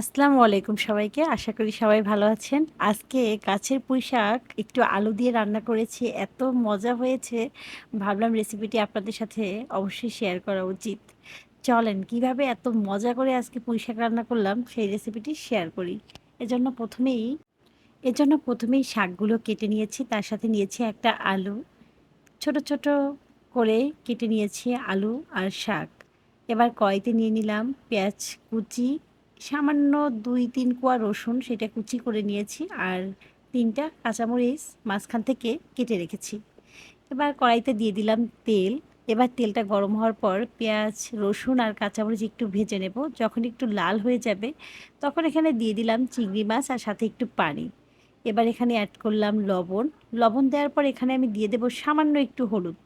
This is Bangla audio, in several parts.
আসসালামু আলাইকুম সবাইকে। আশা করি সবাই ভালো আছেন। আজকে গাছের পুঁইশাক একটু আলু দিয়ে রান্না করেছি। এত মজা হয়েছে, ভাবলাম রেসিপিটি আপনাদের সাথে অবশ্যই শেয়ার করা উচিত। চলেন কীভাবে এত মজা করে আজকে পুঁইশাক রান্না করলাম সেই রেসিপিটি শেয়ার করি। এজন্য প্রথমেই এজন্য প্রথমেই শাকগুলো কেটে নিয়েছি। তার সাথে নিয়েছি একটা আলু। ছোট, ছোট করে কেটে নিয়েছি আলু আর শাক। এবার কড়াইতে নিয়ে নিলাম পেঁয়াজ কুচি, সামান্য ২-৩ কোয়া রসুন সেটা কুচি করে নিয়েছি আর তিনটা কাঁচামরিচ মাঝখান থেকে কেটে রেখেছি। এবার কড়াইতে দিয়ে দিলাম তেল। এবার তেলটা গরম হওয়ার পর পেঁয়াজ, রসুন আর কাঁচামরিচ একটু ভেজে নেব। যখন একটু লাল হয়ে যাবে তখন এখানে দিয়ে দিলাম চিংড়ি মাছ আর সাথে একটু পানি। এবার এখানে অ্যাড করলাম লবণ। লবণ দেওয়ার পর এখানে আমি দিয়ে দেব সামান্য একটু হলুদ।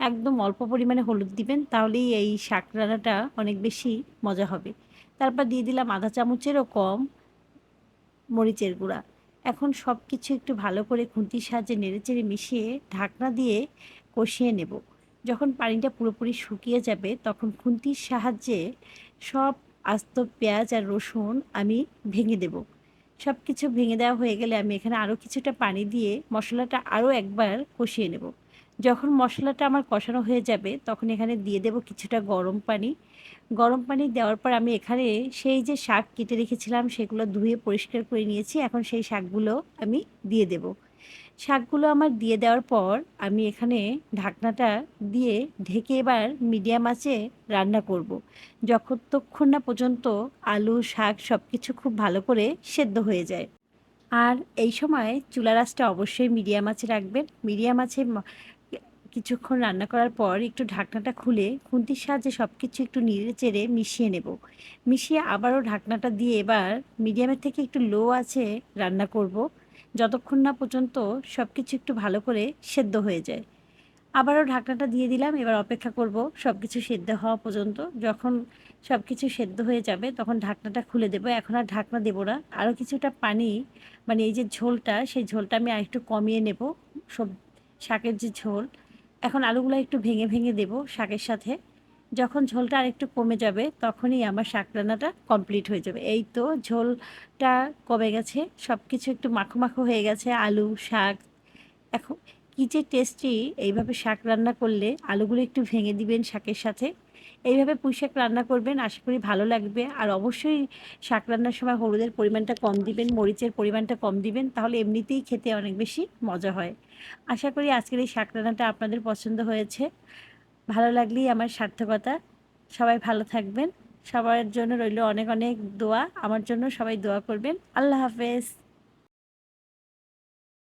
একদম অল্প পরিমাণে হলুদ দিবেন তাহলেই এই শাক রান্নাটা অনেক বেশি মজা হবে। তারপর দিয়ে দিলাম আধা চামচেরও কম মরিচের গুঁড়া। এখন সব কিছু একটু ভালো করে খুন্তির সাহায্যে নেড়েচেড়ে মিশিয়ে ঢাকনা দিয়ে কষিয়ে নেব। যখন পানিটা পুরোপুরি শুকিয়ে যাবে, তখন খুন্তির সাহায্যে সব আস্ত পেঁয়াজ আর রসুন আমি ভেঙে দেব। সব কিছু ভেঙে দেওয়া হয়ে গেলে আমি এখানে আরও কিছুটা পানি দিয়ে মশলাটা আরও একবার কষিয়ে নেব। যখন মশলাটা আমার কষানো হয়ে যাবে তখন এখানে দিয়ে দেব কিছুটা গরম পানি। গরম পানি দেওয়ার পর আমি এখানে সেই যে শাক কেটে রেখেছিলাম সেগুলো ধুয়ে পরিষ্কার করে নিয়েছি। এখন সেই শাকগুলো আমি দিয়ে দেব। শাকগুলো আমার দিয়ে দেওয়ার পর আমি এখানে ঢাকনাটা দিয়ে ঢেকে এবার মিডিয়াম আঁচে রান্না করব। যতক্ষণ না পর্যন্ত আলু, শাক সব কিছু খুব ভালো করে সেদ্ধ হয়ে যায়। আর এই সময় চুলার আঁচটা অবশ্যই মিডিয়াম আঁচে রাখবেন। মিডিয়াম আঁচে কিছুক্ষণ রান্না করার পর একটু ঢাকনাটা খুলে খুন্তির সাহায্যে সব কিছু একটু নেড়ে-চেড়ে মিশিয়ে নেব। মিশিয়ে আবারও ঢাকনাটা দিয়ে এবার মিডিয়ামের থেকে একটু লো আছে রান্না করব। যতক্ষণ না পর্যন্ত সব কিছু একটু ভালো করে সেদ্ধ হয়ে যায়। আবারও ঢাকনাটা দিয়ে দিলাম। এবার অপেক্ষা করব সব কিছু সেদ্ধ হওয়া পর্যন্ত। যখন সব কিছু সেদ্ধ হয়ে যাবে তখন ঢাকনাটা খুলে দেব। এখন আর ঢাকনা দেবো না। আরও কিছুটা পানি মানে এই যে ঝোলটা, সেই ঝোলটা আমি আরেকটু কমিয়ে নেব। সব শাকের যে ঝোল এখন আলুগুলো একটু ভেঙে, ভেঙে দেব শাকের সাথে। যখন ঝোলটা আর একটু কমে যাবে তখনই আমার শাক রান্নাটা কমপ্লিট হয়ে যাবে। এই তো ঝোলটা কমে গেছে। সব কিছু একটু মাখো, মাখো হয়ে গেছে আলু, শাক। এখন কী যে টেস্টি এইভাবে শাক রান্না করলে আলুগুলো একটু ভেঙে দিবেন শাকের সাথে। এইভাবে পুঁই শাক রান্না করবেন আশা করি ভালো লাগবে। আর অবশ্যই শাক রান্নার সময় হলুদের পরিমাণটা কম দিবেন, মরিচের পরিমাণটা কম দিবেন। তাহলে এমনিতেই খেতে অনেক বেশি মজা হয়। আশা করি আজকের এই শাক রান্নাটা আপনাদের পছন্দ হয়েছে। ভালো লাগলেই আমার সার্থকতা। সবাই ভালো থাকবেন। সবার জন্য রইল অনেক, অনেক দোয়া। আমার জন্য সবাই দোয়া করবেন। আল্লাহ হাফেজ।